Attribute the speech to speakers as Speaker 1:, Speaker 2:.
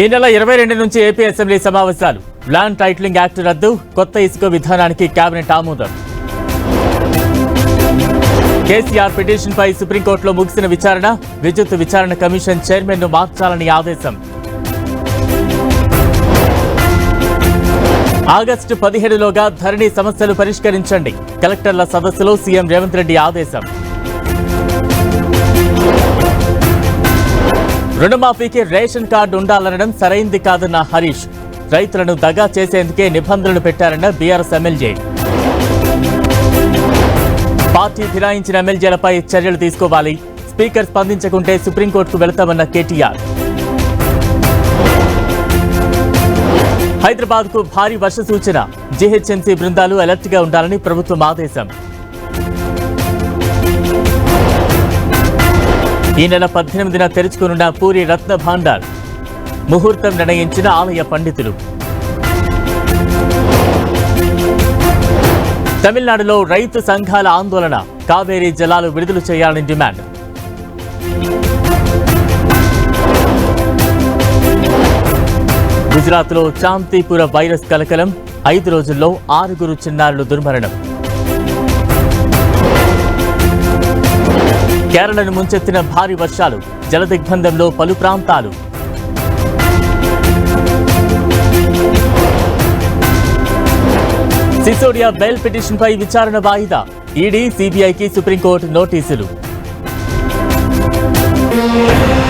Speaker 1: ఈ నెల ఇరవై రెండు నుంచి ఏపీ అసెంబ్లీ సమావేశాలు. ల్యాండ్ టైటిలింగ్ యాక్ట్ రద్దు కొత్త ఇసుక విధానానికి కేబినెట్ ఆమోదం. కేసీఆర్ పిటిషన్ పై సుప్రీంకోర్టులో ముగిసిన విచారణ విద్యుత్ విచారణ కమిషన్ చైర్మన్ను మార్చాలని ఆదేశం. ఆగస్టు పదిహేడులోగా ధరణి సమస్యలు పరిష్కరించండి కలెక్టర్ల సదస్సులో సీఎం రేవంత్ రెడ్డి ఆదేశం. రుణమాఫీకి రేషన్ కార్డు ఉండాలనడం సరైంది కాదన్న హరీష్. రైతులను దగా చేసేందుకే నిబంధనలు పెట్టారన్న బీఆర్ఎస్ ఎమ్మెల్యే. పార్టీ ఫిరాయించిన ఎమ్మెల్యేలపై చర్యలు తీసుకోవాలి. స్పీకర్ స్పందించకుంటే సుప్రీంకోర్టుకు వెళతామన్న కేటీఆర్. హైదరాబాద్కు భారీ వర్ష సూచన జీహెచ్ఎంసీ బృందాలు అలర్ట్గా ఉండాలని ప్రభుత్వం ఆదేశం. ఈ నెల పద్దెనిమిదిన తెరుచుకునున్న పూరి రత్న భాండార్ ముహూర్తం నిర్ణయించిన ఆలయ పండితులు. తమిళనాడులో రైతు సంఘాల ఆందోళన. కావేరీ జలాలు విడుదల చేయాలని డిమాండ్. గుజరాత్లో చాంతీపుర వైరస్ కలకలం. ఐదు రోజుల్లో ఆరుగురు చిన్నారులు దుర్మరణం. కేరళను ముంచెత్తిన భారీ వర్షాలు జలదిగ్బంధంలో పలు ప్రాంతాలు. సిసోడియా బెయిల్ పిటిషన్పై విచారణ వాయిదా ఈడీ సిబిఐకి సుప్రీంకోర్టు నోటీసులు.